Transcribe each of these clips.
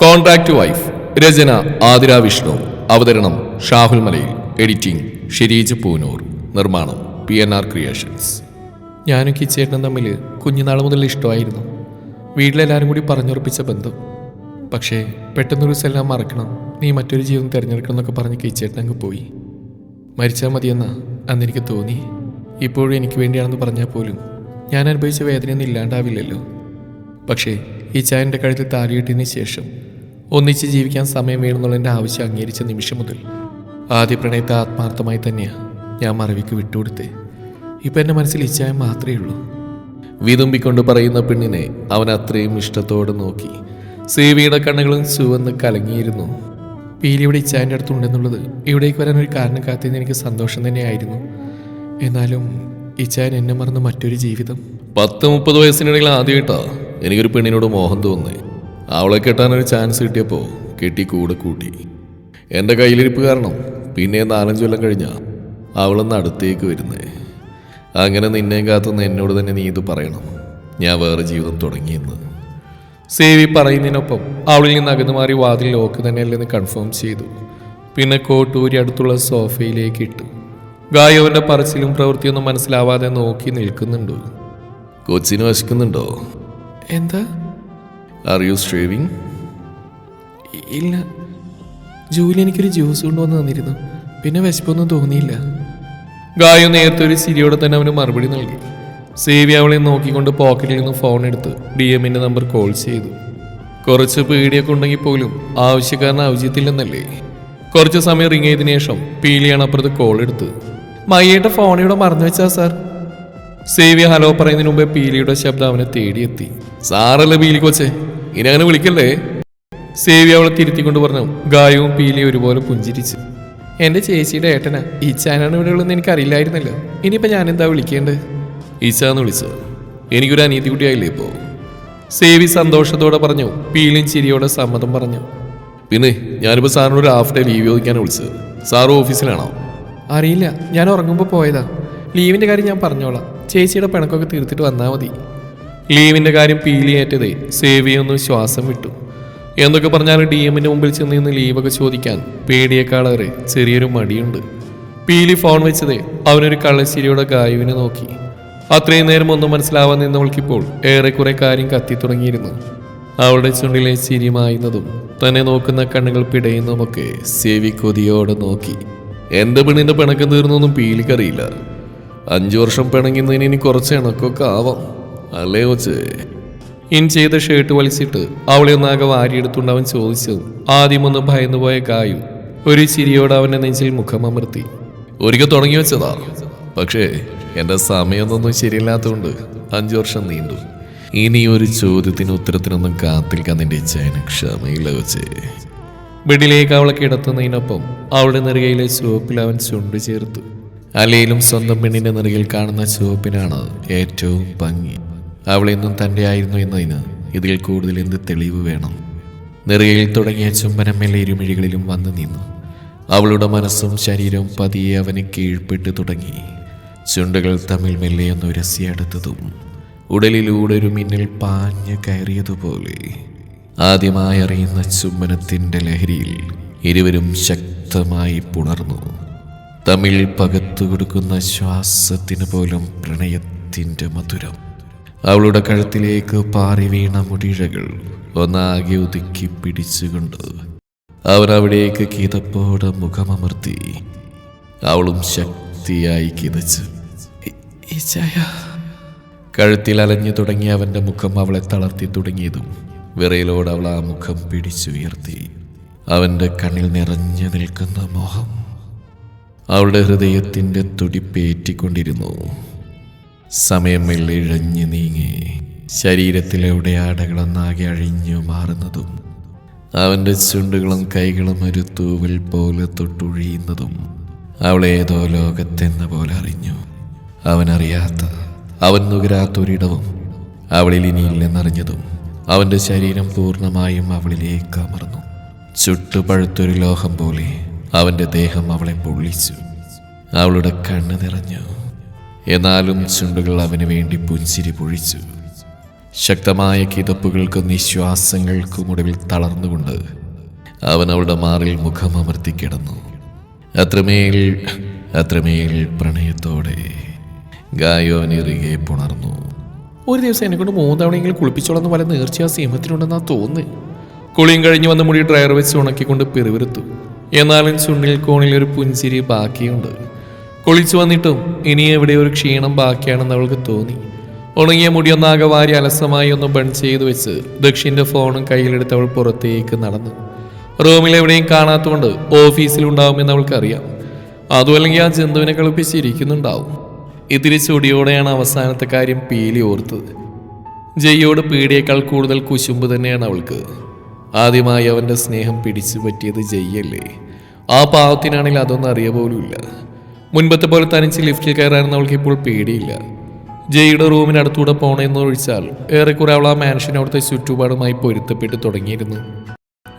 Contract wife രചന ആതിര വിഷ്ണു. അവതരണം Shahul Malayil. Editing Shireej Poonoor. നിർമ്മാണം പി എൻ ആർ ക്രിയേഷൻസ്. ഞാനും കിച്ചേട്ടനും തമ്മിൽ കുഞ്ഞുനാൾ മുതൽ ഇഷ്ടമായിരുന്നു. വീട്ടിലെല്ലാവരും കൂടി പറഞ്ഞുറപ്പിച്ച ബന്ധം. പക്ഷേ പെട്ടെന്നൊരു ദിവസം മറക്കണം. നീ മറ്റൊരു ജീവിതം തിരഞ്ഞെടുക്കണം എന്നൊക്കെ പറഞ്ഞ് കിച്ചേട്ടൻ അങ്ങ് പോയി. മരിച്ചാൽ മതിയെന്നാ അന്ന് എനിക്ക് തോന്നി. ഇപ്പോഴും എനിക്ക് വേണ്ടിയാണെന്ന് പറഞ്ഞാൽ പോലും ഞാൻ അനുഭവിച്ച വേദനയൊന്നും ഇല്ലാണ്ടാവില്ലല്ലോ. പക്ഷേ ഈ ചായന്റെ കഴുത്തിൽ താലിയിട്ടതിന് ശേഷം ഒന്നിച്ച് ജീവിക്കാൻ സമയം വേണമെന്നുള്ള എന്റെ ആവശ്യം അംഗീകരിച്ച നിമിഷം മുതൽ ആദ്യ പ്രണയത്തെ ആത്മാർത്ഥമായി തന്നെയാണ് ഞാൻ മറവിക്ക് വിട്ടുകൊടുത്തേ. ഇപ്പം എന്റെ മനസ്സിൽ ഇച്ഛായം മാത്രമേ ഉള്ളൂ. വിതുമ്പിക്കൊണ്ട് പറയുന്ന പെണ്ണിനെ അവൻ അത്രയും ഇഷ്ടത്തോടെ നോക്കി. സേവിയുടെ കണ്ണുകളും ചുവന്ന് കലങ്ങിയിരുന്നു. പീലി ഇവിടെ ഇച്ചാന്റെ അടുത്തുണ്ടെന്നുള്ളത് ഇവിടേക്ക് വരാൻ ഒരു കാരണം കാത്തിന്ന് എനിക്ക് സന്തോഷം തന്നെയായിരുന്നു. എന്നാലും ഇച്ഛാൻ എന്നെ മറന്ന് മറ്റൊരു ജീവിതം. പത്ത് മുപ്പത് വയസ്സിനിടയിൽ ആദ്യമായിട്ടാണ് എനിക്കൊരു പെണ്ണിനോട് മോഹം തോന്നി അവളെ കെട്ടാനൊരു ചാൻസ് കിട്ടിയപ്പോൾ കെട്ടി കൂടെ കൂട്ടി. എന്റെ കയ്യിലിരിപ്പ് കാരണം പിന്നെ നാലഞ്ച് കൊല്ലം കഴിഞ്ഞാ അവളൊന്ന് അടുത്തേക്ക് വരുന്നേ. അങ്ങനെ നിന്നെ കാത്തുനിന്ന് എന്നോട് തന്നെ നീ ഇത് പറയണം. ഞാൻ വേറെ ജീവിതം തുടങ്ങിയെന്ന് സേവി പറയുന്നതിനൊപ്പം അവളിൽ നിന്ന് അകന്നു മാറി വാതിൽ ലോക്ക് തന്നെയല്ലെന്ന് കൺഫേം ചെയ്തു. പിന്നെ കോട്ടൂരി അടുത്തുള്ള സോഫയിലേക്ക് ഇട്ടു. ഗായവന്റെ പറച്ചിലും പ്രവൃത്തിയൊന്നും മനസ്സിലാവാതെ നോക്കി നിൽക്കുന്നുണ്ട്. കൊച്ചിന് വശിക്കുന്നുണ്ടോ? എന്താ? ആർ യു ഷേവിങ് ഇല്ല. ജൂലി എനിക്കൊരു ജ്യൂസ് കൊണ്ടുവന്ന് തന്നിരുന്നു. പിന്നെ വിശപ്പൊന്നും തോന്നിയില്ല. ഗായു നേരത്തെ ഒരു ചിരിയോടെ തന്നെ അവന് മറുപടി നൽകി. സേവി അവളെ നോക്കിക്കൊണ്ട് പോക്കറ്റിൽ നിന്ന് ഫോൺ എടുത്ത് ഡി എമ്മിന്റെ നമ്പർ കോൾ ചെയ്തു. കുറച്ച് പേടിയൊക്കെ ഉണ്ടെങ്കിൽ പോലും ആവശ്യക്കാരന് ആവശ്യത്തില്ലെന്നല്ലേ? കുറച്ച് സമയം റിങ് ചെയ്തതിനു ശേഷം പീലിയാണ് അപ്പുറത്ത് കോൾ എടുത്ത്. മയ്യയുടെ ഫോൺ ഇവിടെ മറന്നു വെച്ചാ സാർ? സേവ്യ ഹലോ പറയുന്നതിന് മുമ്പേ പീലിയുടെ ശബ്ദം അവനെ തേടിയെത്തി. സാറല്ലേ പീലി കൊച്ചെ ഇനി അങ്ങനെ വിളിക്കല്ലേ? സേവ്യ അവളെ തിരുത്തിക്കൊണ്ട് പറഞ്ഞു ഗായവും പീലിയും ഒരുപോലെ പുഞ്ചിരിച്ചു. എന്റെ ചേച്ചിയുടെ ഏട്ടനാ ഈച്ചാനാണ് ഇവിടെ ഉള്ളതെന്ന് എനിക്കറിയില്ലായിരുന്നല്ലോ. ഇനിയിപ്പോൾ ഞാൻ എന്താ വിളിക്കേണ്ടത്? ഈച്ചാന്ന് വിളിച്ചു. എനിക്കൊരു അനീതി കുട്ടിയായില്ലേ ഇപ്പോ? സേവി സന്തോഷത്തോടെ പറഞ്ഞു പീലിയും ചിരിയോടെ സമ്മതം പറഞ്ഞു. പിന്നെ ഞാനിപ്പോ സാറിനൊരു ഹാഫ് ഡേ ലീവ് ചോദിക്കാനാണ് വിളിച്ചത്. സാറ് ഓഫീസിലാണോ? അറിയില്ല ഞാൻ ഉറങ്ങുമ്പോൾ പോയതാ. ലീവിന്റെ കാര്യം ഞാൻ പറഞ്ഞോളാം. ചേച്ചിയുടെ പിണക്കൊക്കെ തീർത്തിട്ട് വന്നാൽ മതി. ലീവിന്റെ കാര്യം പീലിയേറ്റതേ സേവിയൊന്ന് ശ്വാസം വിട്ടു. എന്തൊക്കെ പറഞ്ഞാലും ഡി എമ്മിന്റെ മുമ്പിൽ ചെന്ന് നിന്ന് ലീവൊക്കെ ചോദിക്കാൻ പേടിയേക്കാളേറെ ചെറിയൊരു മടിയുണ്ട്. പീലി ഫോൺ വെച്ചതേ അവനൊരു കള്ളശ്ശേരിയുടെ ഗായുവിനെ നോക്കി. അത്രയും നേരം ഒന്നും മനസ്സിലാവാൻ നിന്നവൾക്കിപ്പോൾ ഏറെക്കുറെ കാര്യം കത്തി തുടങ്ങിയിരുന്നു. അവളുടെ ചുണ്ടിലെ ചിരിമായുന്നതും തന്നെ നോക്കുന്ന കണ്ണുകൾ പിടയുന്നതുമൊക്കെ സേവി കൊതിയോടെ നോക്കി. എന്റെ പെണ്ണിന്റെ പിണക്കം തീർന്നൊന്നും പീലിക്കറിയില്ല. അഞ്ചു വർഷം പിണങ്ങുന്നതിന് ഇനി കുറച്ച് ഇണക്കൊക്കെ ആവാം. അല്ലേ കൊച്ചേ? ഇൻ ചെയ്ത ഷർട്ട് വലിച്ചിട്ട് അവളെ ഒന്നാകെ വാരിയെടുത്തുകൊണ്ട് അവൻ ചോദിച്ചതും. ആദ്യമൊന്ന് ഭയന്നുപോയ കായു ഒരു ചിരിയോട് അവന്റെ നെഞ്ചിൽ മുഖമമർത്തി ഒരിക്കൽ തുടങ്ങി വെച്ചതാ. പക്ഷേ എന്റെ സമയമൊന്നും ശരിയില്ലാത്തതുകൊണ്ട് അഞ്ചു വർഷം നീണ്ടു. ഇനി ഒരു ചോദ്യത്തിന് ഉത്തരത്തിനൊന്നും കാത്തിരിക്കാൻ നിന്റെ ഇച്ഛന് ക്ഷമയില്ല വെച്ചേ ബെഡിലേക്ക് അവളെ കിടത്തുന്നതിനൊപ്പം അവളുടെ നെറുകയിലെ ചുവപ്പിൽ അവൻ ചുണ്ടു ചേർത്തു. അല്ലെങ്കിലും സ്വന്തം പെണ്ണിന്റെ നിറയിൽ കാണുന്ന ചുവപ്പിനാണ് ഏറ്റവും ഭംഗി. അവളെന്നും തന്റെ ആയിരുന്നു എന്നതിന് ഇതിൽ കൂടുതൽ എന്ത് തെളിവ് വേണം? നിറയിൽ തുടങ്ങിയ ചുംബനം മെല്ലെ ഇരുമിഴികളിലും വന്നു നിന്നു. അവളുടെ മനസ്സും ശരീരവും പതിയെ അവന് കീഴ്പ്പെട്ട് തുടങ്ങി. ചുണ്ടുകൾ തമ്മിൽ മെല്ലെയൊന്ന് ഉരസിയടുത്തതും ഉടലിലൂടെ ഒരു മിന്നൽ പാഞ്ഞു കയറിയതുപോലെ. ആദ്യമായി അറിയുന്ന ചുംബനത്തിന്റെ ലഹരിയിൽ ഇരുവരും ശക്തമായി പുണർന്നു. തമ്മിൽ പകത്തു കൊടുക്കുന്ന ശ്വാസത്തിന് പോലും പ്രണയത്തിന്റെ മധുരം. അവളുടെ കഴുത്തിലേക്ക് പാറി വീണ മുടിഴകൾ ഒന്നാകെ ഒതുക്കി പിടിച്ചുകൊണ്ട് അവൻ അവിടേക്ക് കിതപ്പോടെ മുഖമമർത്തി അവളും ശക്തിയായി കിതച്ചു "ഇ- ഈ ചായ കഴുത്തിൽ അലഞ്ഞു തുടങ്ങിയ അവന്റെ മുഖം അവളെ തളർത്തി തുടങ്ങിയതും വിറയിലോട് അവൾ ആ മുഖം പിടിച്ചുയർത്തി അവന്റെ കണ്ണിൽ നിറഞ്ഞു നിൽക്കുന്ന മോഹം അവളുടെ ഹൃദയത്തിന്റെ തുടിപ്പേറ്റിക്കൊണ്ടിരുന്നു സമയം ഇഴഞ്ഞു നീങ്ങി. ശരീരത്തിലെ ആടകളൊന്നാകെ അഴിഞ്ഞു മാറുന്നതും അവന്റെ ചുണ്ടുകളും കൈകളും ഒരു തൂവൽ പോലെ തൊട്ടുഴിയുന്നതും അവളേതോ ലോകത്തെന്ന പോലെ അറിഞ്ഞു. അവനറിയാത്ത അവൻ നുകരാത്തൊരിടവും അവളിൽ ഇനിയില്ലെന്നറിഞ്ഞതും അവന്റെ ശരീരം പൂർണമായും അവളിലേക്ക് അമർന്നു. ചുട്ടുപഴുത്തൊരു ലോഹം പോലെ അവന്റെ ദേഹം അവളെ പൊള്ളിച്ചു. അവളുടെ കണ്ണ് നിറഞ്ഞു. എന്നാലും ചുണ്ടുകൾ അവന് വേണ്ടി പുഞ്ചിരി പൊഴിച്ചു. ശക്തമായ കിതപ്പുകൾക്കും നിശ്വാസങ്ങൾക്കും ഒടുവിൽ തളർന്നുകൊണ്ട് അവൻ അവളുടെ മാറിൽ മുഖം അമർത്തി കിടന്നു. അത്രമേൽ അത്രമേൽ പ്രണയത്തോടെ ഗായോ അവനിറുകെ പുണർന്നു. ഒരു ദിവസം എന്നെ കൊണ്ട് മൂന്ന് തവണയെങ്കിലും കുളിപ്പിച്ചോളന്ന് പല നേർച്ചയാ സീമത്തിനുണ്ടെന്നാ തോന്നുന്നു. കുളിയും കഴിഞ്ഞ് വന്ന മുടി ഡ്രയർ വെച്ച് ഉണക്കിക്കൊണ്ട് പിറുവിരുത്തു എന്നാലും ചുണ്ടിൽ കോണിൽ ഒരു പുഞ്ചിരി ബാക്കിയുണ്ട്. കുളിച്ചു വന്നിട്ടും ഇനി എവിടെ ഒരു ക്ഷീണം ബാക്കിയാണെന്ന് അവൾക്ക് തോന്നി. ഉണങ്ങിയ മുടിയൊന്നാകെ വാരി അലസമായി ഒന്ന് ബൺ ചെയ്തു വെച്ച് ദക്ഷിന്റെ ഫോണും കയ്യിലെടുത്ത് അവൾ പുറത്തേക്ക് നടന്നു. റൂമിൽ എവിടെയും കാണാത്തതുകൊണ്ട് ഓഫീസിലുണ്ടാവുമെന്ന് അവൾക്കറിയാം. അതുമല്ലെങ്കിൽ ആ ജന്തുവിനെ കളിപ്പിച്ചിരിക്കുന്നുണ്ടാവും. ഇതിരി ചൊടിയോടെയാണ് അവസാനത്തെ കാര്യം പീലി ഓർത്തത്. ജയ്യോട് പീടിയേക്കാൾ കൂടുതൽ കുശുമ്പ് തന്നെയാണ് അവൾക്ക്. ആദ്യമായി അവന്റെ സ്നേഹം പിടിച്ചു പറ്റിയത് ജയ്യല്ലേ? ആ പാവത്തിനാണെങ്കിൽ അതൊന്നും അറിയ പോലുമില്ല. മുൻപത്തെ പോലെ തനിച്ച് ലിഫ്റ്റിൽ കയറാനെന്ന് അവൾക്ക് ഇപ്പോൾ പേടിയില്ല. ജയ്യുടെ റൂമിനടുത്തൂടെ പോണെന്ന് ഒഴിച്ചാൽ ഏറെക്കുറെ അവൾ ആ മാൻഷൻ അവിടുത്തെ ചുറ്റുപാടുമായി പൊരുത്തപ്പെട്ട് തുടങ്ങിയിരുന്നു.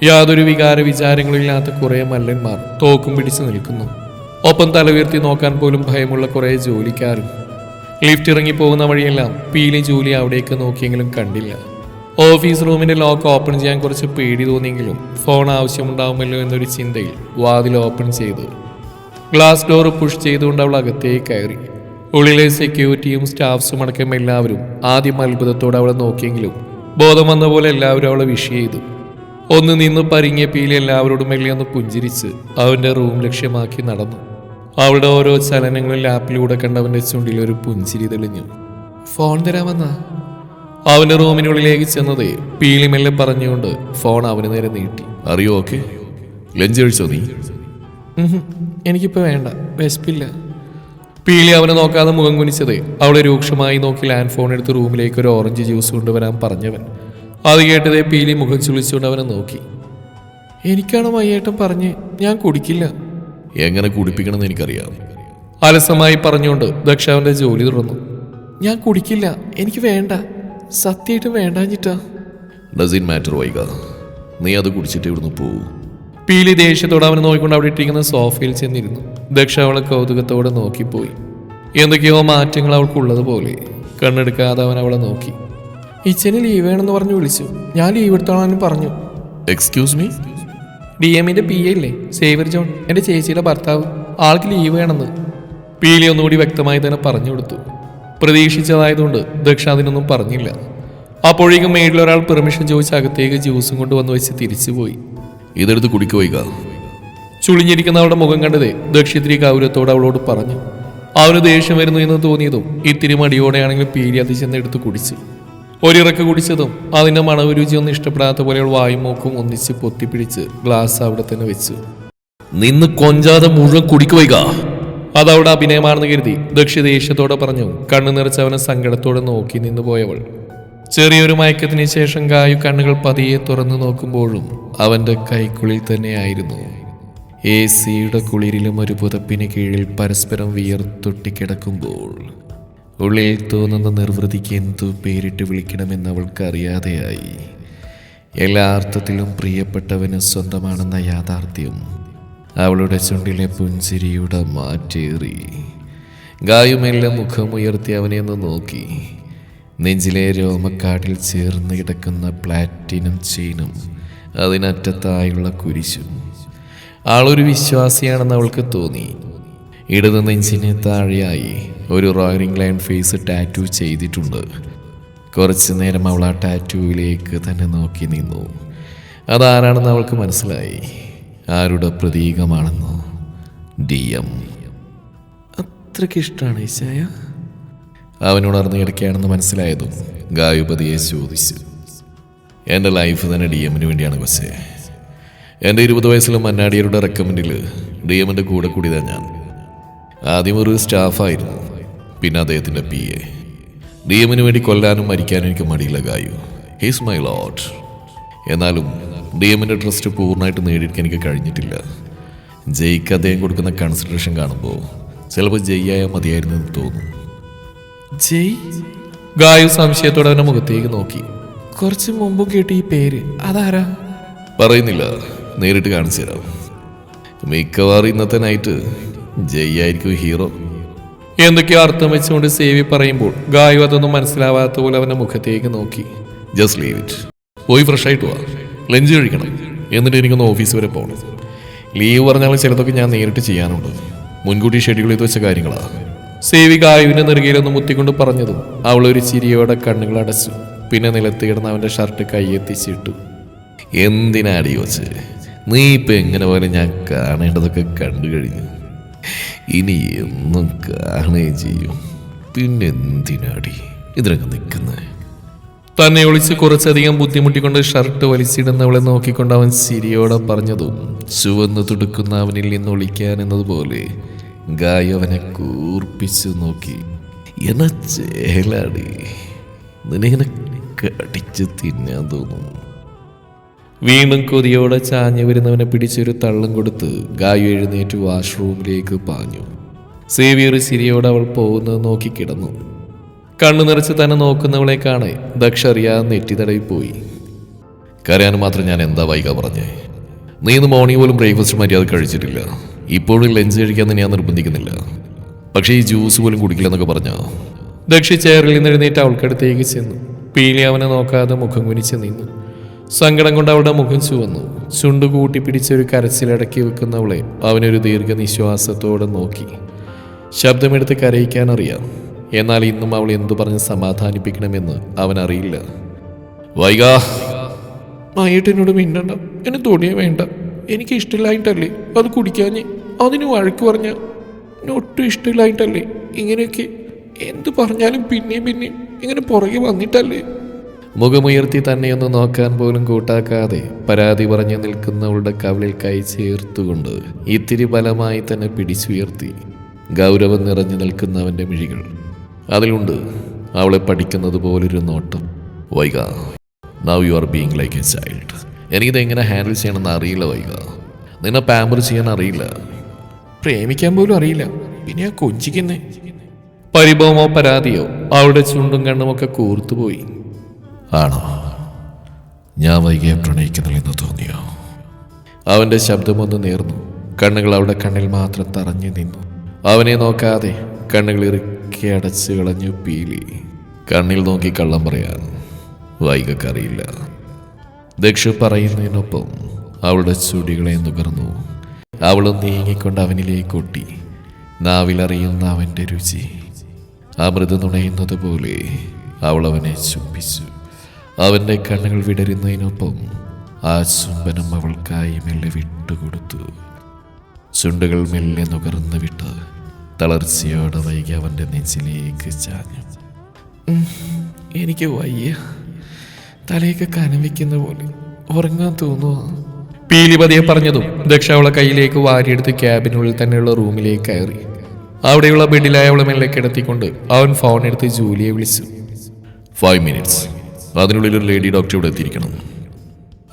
യാതൊരു വികാര വിചാരങ്ങളില്ലാത്ത കുറേ മല്ലന്മാർ തോക്കും പിടിച്ചു നിൽക്കുന്നു. ഒപ്പം തലയുയർത്തി നോക്കാൻ പോലും ഭയമുള്ള കുറേ ജോലിക്കാരും. ലിഫ്റ്റ് ഇറങ്ങി പോകുന്ന വഴിയെല്ലാം പീലി ജൂലി അവിടേക്ക് നോക്കിയെങ്കിലും കണ്ടില്ല. ഓഫീസ് റൂമിന്റെ ലോക്ക് ഓപ്പൺ ചെയ്യാൻ കുറച്ച് പേടി തോന്നിയെങ്കിലും ഫോൺ ആവശ്യമുണ്ടാവുമല്ലോ എന്നൊരു ചിന്തയിൽ വാതിൽ ഓപ്പൺ ചെയ്തു ഗ്ലാസ് ഡോർ പുഷ് ചെയ്തുകൊണ്ട് അവൾ അകത്തേക്ക് കയറി. ഉള്ളിലെ സെക്യൂരിറ്റിയും സ്റ്റാഫ്സും അടക്കം എല്ലാവരും ആദ്യം അത്ഭുതത്തോടെ അവളെ നോക്കിയെങ്കിലും ബോധം വന്ന പോലെ എല്ലാവരും അവളെ വിഷ് ചെയ്തു. ഒന്ന് നിന്ന് പരിങ്ങിയ പീലി എല്ലാവരോടും മെല്ലെ ഒന്ന് പുഞ്ചിരിച്ച് അവന്റെ റൂം ലക്ഷ്യമാക്കി നടന്നു. അവളുടെ ഓരോ ചലനങ്ങളും ലാപ്പിലൂടെ കണ്ടവന്റെ ചുണ്ടിൽ ഒരു പുഞ്ചിരി തെളിഞ്ഞു. ഫോൺ തരാമെന്നാ അവന്റെ റൂമിനുള്ളിലേക്ക് ചെന്നത് പീലി മെല്ലെ പറഞ്ഞുകൊണ്ട് ഫോൺ അവന് നേരെ നീട്ടി. അറിയോ ഓക്കെ ലഞ്ച് കഴിച്ചോ നീ? എനിക്കിപ്പോ വേണ്ട. വിശപ്പില്ല. പീലി അവനെ നോക്കാതെ മുഖം കുനിച്ചത് അവളെ രൂക്ഷമായി നോക്കി ലാൻഡ് ഫോൺ എടുത്ത് റൂമിലേക്ക് ഒരു ഓറഞ്ച് ജ്യൂസ് കൊണ്ടുവരാൻ പറഞ്ഞവൻ. അത് കേട്ടത് പീലി മുഖം ചുളിച്ചുകൊണ്ട് അവനെ നോക്കി. എനിക്കാണ് മയ്യേട്ടം പറഞ്ഞ്? ഞാൻ കുടിക്കില്ല. എങ്ങനെ കുടിപ്പിക്കണമെന്ന് എനിക്കറിയാം. അലസമായി പറഞ്ഞുകൊണ്ട് ദക്ഷ അവന്റെ ജോലി തുടർന്നു ഞാൻ കുടിക്കില്ല. എനിക്ക് വേണ്ട. സത്യമായിട്ടും വേണ്ടാഞ്ഞിട്ടാ. ഡസിൻ മാറ്റർ വൈക. നീ അത് കുടിച്ചിട്ട് ഇവിടുന്ന് പോകൂ പീലി ദേഷ്യത്തോടെ അവനെ നോക്കിക്കൊണ്ട് അവിടെ ഇട്ടിരിക്കുന്ന സോഫയിൽ ചെന്നിരുന്നു. ദക്ഷ അവളെ കൗതുകത്തോടെ നോക്കിപ്പോയി എന്തൊക്കെയോ മാറ്റങ്ങൾ അവൾക്കുള്ളതുപോലെ കണ്ണെടുക്കാതെ അവൻ അവളെ നോക്കി. ഇച്ചന് ലീവ് വേണമെന്ന് പറഞ്ഞു വിളിച്ചു. ഞാൻ ലീവ് എടുത്തോളാനും പറഞ്ഞു. എക്സ്ക്യൂസ് മീ ഡി എമ്മിന്റെ പി ഇല്ലേ? സേവർ ജോൺ എന്റെ ചേച്ചിയുടെ ഭർത്താവ്. ആൾക്ക് ലീവ് വേണമെന്ന്. പീലി ഒന്നുകൂടി വ്യക്തമായി തന്നെ പറഞ്ഞു കൊടുത്തു. പ്രതീക്ഷിച്ചതായതുകൊണ്ട് ദക്ഷ അതിനൊന്നും പറഞ്ഞില്ല അപ്പോഴേക്കും മേഡിലൊരാൾ പെർമിഷൻ ചോദിച്ച് അകത്തേക്ക് ജ്യൂസും കൊണ്ട് വന്ന് വെച്ച് തിരിച്ചുപോയി. ഇതെടുത്ത് കുടിക്കുക ചുളിഞ്ഞിരിക്കുന്ന അവളുടെ മുഖം കണ്ടതേ ദക്ഷിത്രി ഗൗരവത്തോട് അവളോട് പറഞ്ഞു. അവന് ദേഷ്യം വരുന്നു എന്ന് തോന്നിയതും ഇത്തിരി മടിയോടെയാണെങ്കിൽ പീലി അത് ചെന്ന് എടുത്ത് കുടിച്ചു. ഒരിറക്ക് കുടിച്ചതും അതിന്റെ മണവ് രുചി ഒന്നും ഇഷ്ടപ്പെടാത്ത പോലെ അവൾ വായും മൂക്കും ഒന്നിച്ച് പൊത്തിപ്പിടിച്ച് ഗ്ലാസ് അവിടെ തന്നെ വെച്ചു. നിന്ന് കൊഞ്ചാതെ മുഴുവൻ കുടിക്കുവൈക അതവിടെ അഭിനയമാണെന്ന് കരുതി ദക്ഷി ദേഷ്യത്തോടെ പറഞ്ഞു. കണ്ണു നിറച്ച് അവനെ സങ്കടത്തോടെ നോക്കി നിന്നു പോയവൾ. ചെറിയൊരു മയക്കത്തിന് ശേഷം ഗായു കണ്ണുകൾ പതിയെ തുറന്നു നോക്കുമ്പോഴും അവന്റെ കൈക്കുള്ളിൽ തന്നെയായിരുന്നു. എ സിയുടെ കുളിരിലും ഒരു പുതപ്പിന് കീഴിൽ പരസ്പരം വിയർത്തൊട്ടിക്കിടക്കുമ്പോൾ ഉള്ളിൽ തോന്നുന്ന നിർവൃതിക്ക് എന്തു പേരിട്ട് വിളിക്കണമെന്ന് അവൾക്കറിയാതെയായി എല്ലാ അർത്ഥത്തിലും പ്രിയപ്പെട്ടവന് സ്വന്തമാണെന്ന യാഥാർത്ഥ്യം അവളുടെ ചുണ്ടിലെ പുഞ്ചിരിയുടെ മാറ്റേറി. ഗായുമെല്ലെ മുഖമുയർത്തി അവനെ ഒന്ന് നോക്കി. നെഞ്ചിലെ രോമക്കാട്ടിൽ ചേർന്ന് കിടക്കുന്ന പ്ലാറ്റിനും ചെയിനും അതിനറ്റത്തായുള്ള കുരിശും. ആളൊരു വിശ്വാസിയാണെന്ന് അവൾക്ക് തോന്നി. ഇടത് നെഞ്ചിന് താഴെയായി ഒരു റോയറിംഗ് ലൈൻ ഫേസ് ടാറ്റു ചെയ്തിട്ടുണ്ട്. കുറച്ചു നേരം അവൾ ആ ടാറ്റുവിലേക്ക് തന്നെ നോക്കി നിന്നു. അതാരാണെന്ന് അവൾക്ക് മനസ്സിലായി. ആരുടെ പ്രതീകമാണെന്നോ? ഡി എം അത്രയ്ക്ക് ഇഷ്ടമാണ് ഈശായ. അവനുണർന്ന് കിടക്കുകയാണെന്ന് മനസ്സിലായതും ഗായുപതിയെ ചോദിച്ചു. എന്റെ ലൈഫ് തന്നെ ഡി എമ്മിന് വേണ്ടിയാണ് കൊച്ചേ. എന്റെ ഇരുപത് വയസ്സിലെ മന്നാടിയരുടെ റെക്കമെൻഡിൽ ഡി എമ്മിന്റെ കൂടെ കൂടിയതാണ് ഞാൻ. ആദ്യം ഒരു സ്റ്റാഫായിരുന്നു പിന്നെ അദ്ദേഹത്തിന്റെ പി എ ഡി എമ്മിന് വേണ്ടി കൊല്ലാനും മരിക്കാനും എനിക്ക് മടിയില്ല ഗായു. ഹീസ് മൈ ലോട്ട് എന്നാലും ഡി എമ്മിന്റെ ട്രസ്റ്റ് പൂർണമായിട്ട് നേടിയെടുക്കാൻ എനിക്ക് കഴിഞ്ഞിട്ടില്ല. ജയ്ക്ക് അദ്ദേഹം കൊടുക്കുന്ന കൺസിഡറേഷൻ കാണുമ്പോൾ ചിലപ്പോൾ ജയ്യായ മതിയായിരുന്നു എന്ന് തോന്നുന്നു ജയ്? ഗായു സംശയത്തോടെ അവന്റെ മുഖത്തേക്ക് നോക്കി. കുറച്ച് മുമ്പും കേട്ട് ഈ പേര് അതാരാ? പറയുന്നില്ല. നേരിട്ട് കാണിച്ചു തരാം. മിക്കവാറും ഇന്നത്തെ നൈറ്റ് ജയ് ആയിരിക്കും ഹീറോ എന്തൊക്കെയോ അർത്ഥം വെച്ചുകൊണ്ട് സേവി പറയുമ്പോൾ ഗായു അതൊന്നും മനസ്സിലാവാത്ത പോലെ അവന്റെ മുഖത്തേക്ക് നോക്കി. ജസ്റ്റ് ലീവ് ഇറ്റ് പോയി ഫ്രഷ് ആയിട്ട് വാ. ലഞ്ച് കഴിക്കണം. എന്നിട്ട് എനിക്കൊന്ന് ഓഫീസ് വരെ പോകണം ലീവ് പറഞ്ഞാൽ ചിലതൊക്കെ ഞാൻ നേരിട്ട് ചെയ്യാനുണ്ട് മുൻകൂട്ടി ഷെഡ്യൂൾ ചെയ്ത് വെച്ച കാര്യങ്ങളാണ് സേവിക ആയുവിനെ നെറുകയിലൊന്ന് മുത്തിക്കൊണ്ട് പറഞ്ഞതും അവൾ ഒരു ചിരിയോടെ കണ്ണുകൾ അടച്ചു. പിന്നെ നിലത്ത് കിടന്ന് അവന്റെ ഷർട്ട് കൈയെത്തിച്ചിട്ടു എന്തിനാടി വച്ച് നീ ഇപ്പം എങ്ങനെ പോലെ ഞാൻ കാണേണ്ടതൊക്കെ കണ്ടു കഴിഞ്ഞു. ഇനി എന്നും കാണുകയും ചെയ്യും. പിന്നെ എന്തിനാടി ഇതിനൊക്കെ നിൽക്കുന്നത് തന്നെ ഒളിച്ച് കുറച്ചധികം ബുദ്ധിമുട്ടിക്കൊണ്ട് ഷർട്ട് വലിച്ചിടുന്നവളെ നോക്കിക്കൊണ്ട് അവൻ ചിരിയോടെ പറഞ്ഞതും ചുവന്ന് തുടുക്കുന്ന അവനിൽ നിന്ന് ഒളിക്കാൻ എന്നതുപോലെ ഗായ അവനെ കൂർപ്പിച്ചു നോക്കി. എന്നാ ചേലാടി നിനങ്ങനെ കടിച്ച് തിന്നാൻ തോന്നും. വീണ്ടും കൊതിയോടെ ചാഞ്ഞു വരുന്നവനെ പിടിച്ചൊരു തള്ളം കൊടുത്ത് ഗായു എഴുന്നേറ്റ് വാഷ്റൂമിലേക്ക് പാഞ്ഞു. സേവിയർ സിരിയോടെ അവൾ പോകുന്നത് നോക്കി കിടന്നു. കണ്ണു നിറച്ച് തന്നെ നോക്കുന്നവളെ കാണെ ദക്ഷ അറിയാതെ നെറ്റി തടവി പോയി. കരയാൻ മാത്രം ഞാൻ എന്താ വൈക പറഞ്ഞേ? നീ ഇന്ന് മോർണിംഗ് പോലും ബ്രേക്ക്ഫാസ്റ്റ് മര്യാദ കഴിച്ചിട്ടില്ല. ഇപ്പോഴും ലഞ്ച് കഴിക്കാൻ ഞാൻ നിർബന്ധിക്കുന്നില്ല. പക്ഷേ ഈ ജ്യൂസ് പോലും കുടിക്കില്ലെന്നൊക്കെ പറഞ്ഞോ? ദക്ഷി ചെയറിൽ നിന്ന് എഴുന്നേറ്റ് അവൾക്കടുത്തേക്ക് ചെന്നു. പീലി അവനെ നോക്കാതെ മുഖം കുനിച്ച് നിന്നു. സങ്കടം കൊണ്ട് അവളുടെ മുഖം ചുവന്നു. ചുണ്ടു കൂട്ടി പിടിച്ചൊരു കരച്ചിലടക്കി വെക്കുന്നവളെ അവനൊരു ദീർഘനിശ്വാസത്തോടെ നോക്കി. ശബ്ദമെടുത്ത് കരയിക്കാൻ അറിയാം എന്നാൽ ഇന്നും അവൾ എന്തു പറഞ്ഞ് സമാധാനിപ്പിക്കണമെന്ന് അവൻ അറിയില്ല വൈകാ മായേട്ടനോട് മിണ്ടണ്ട. എന്നെ തോന്നിയേ വേണ്ട. എനിക്ക് ഇഷ്ടമില്ലായിട്ടല്ലേ അത് കുടിക്കാഞ്ഞ്. അതിന് വഴക്ക് പറഞ്ഞ ഒട്ടും ഇഷ്ടമില്ലായിട്ടല്ലേ ഇങ്ങനെയൊക്കെ എന്ത് പറഞ്ഞാലും പിന്നെയും പിന്നെയും ഇങ്ങനെ പുറകെ വന്നിട്ടല്ലേ? മുഖമുയർത്തി തന്നെയൊന്ന് നോക്കാൻ പോലും കൂട്ടാക്കാതെ പരാതി പറഞ്ഞു നിൽക്കുന്നവളുടെ കവിളിൽ കൈ ചേർത്തുകൊണ്ട് ഇത്തിരി ബലമായി തന്നെ പിടിച്ചുയർത്തി ഗൗരവം നിറഞ്ഞു നിൽക്കുന്നവന്റെ മിഴികൾ. അതിലുണ്ട്. അവളെ പഠിക്കുന്നത് പോലൊരു നോട്ടം. വൈക now you are being like a child എനിക്കിത് എങ്ങനെ ഹാൻഡിൽ ചെയ്യണമെന്ന് അറിയില്ല വൈക നിന്നെ പാമ്പർ ചെയ്യാൻ അറിയില്ല. പ്രേമിക്കാൻ പോലും അറിയില്ല. പിന്നെ ആ കൊഞ്ചിക്കുന്നേ പരിഭവമോ പരാതിയോ അവളുടെ ചുണ്ടും കണ്ണുമൊക്കെ കൂർത്തുപോയി ആണോ? ഞാൻ വൈകിയെ പ്രണയിക്കുന്നില്ലെന്ന് തോന്നിയോ? അവന്റെ ശബ്ദമൊന്ന് നേർന്നു. കണ്ണുകൾ അവിടെ കണ്ണിൽ മാത്രം തറഞ്ഞു നിന്നു. അവനെ നോക്കാതെ കണ്ണുകൾ ഇറുക്കി അടച്ചു കളഞ്ഞു പീലി. കണ്ണിൽ നോക്കി കള്ളം പറയാൻ വൈകക്കറിയില്ല ദക്ഷ പറയുന്നതിനൊപ്പം അവളുടെ ചുടികളെ നുകർന്നു. അവളും നീങ്ങിക്കൊണ്ട് അവനിലേക്ക് ഒട്ടി. നാവിലറിയുന്ന അവന്റെ രുചി. അമൃത് നുണയുന്നത് പോലെ അവൾ അവനെ ചുംബിച്ചു. അവന്റെ കണ്ണുകൾ വിടരുന്നതിനൊപ്പം ആ ചുംബനം അവൾക്കായി മെല്ലെ വിട്ടുകൊടുത്തു. ചുണ്ടുകൾ മെല്ലെ നുകർന്നു വിട്ട് തളർച്ചയോടെ വൈകി അവന്റെ നെഞ്ചിലേക്ക് ചാഞ്ഞു. എനിക്ക് വയ്യ. തലയൊക്കെ കനവിക്കുന്ന പോലെ ഉറങ്ങാൻ തോന്നുക പീലിപതിയെ പറഞ്ഞതും ദക്ഷ അവളെ കയ്യിലേക്ക് വാരിയെടുത്ത് ക്യാബിനുള്ളിൽ തന്നെയുള്ള റൂമിലേക്ക് കയറി. അവിടെയുള്ള ബെഡിലായ അവളെ മെല്ലെ കിടത്തിക്കൊണ്ട് അവൻ ഫോൺ എടുത്ത് ജൂലിയെ വിളിച്ചു. ഫൈവ് മിനിറ്റ്സ് അതിനുള്ളിൽ ഒരു ലേഡി ഡോക്ടർ ഇവിടെ എത്തിയിരിക്കണം.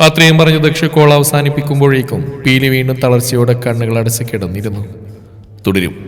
അത്രയും പറഞ്ഞ് ദക്ഷ കോൾ അവസാനിപ്പിക്കുമ്പോഴേക്കും പീലി വീണ്ടും തളർച്ചയോടെ കണ്ണുകൾ അടച്ച് കിടന്നിരുന്നു. തുടരും.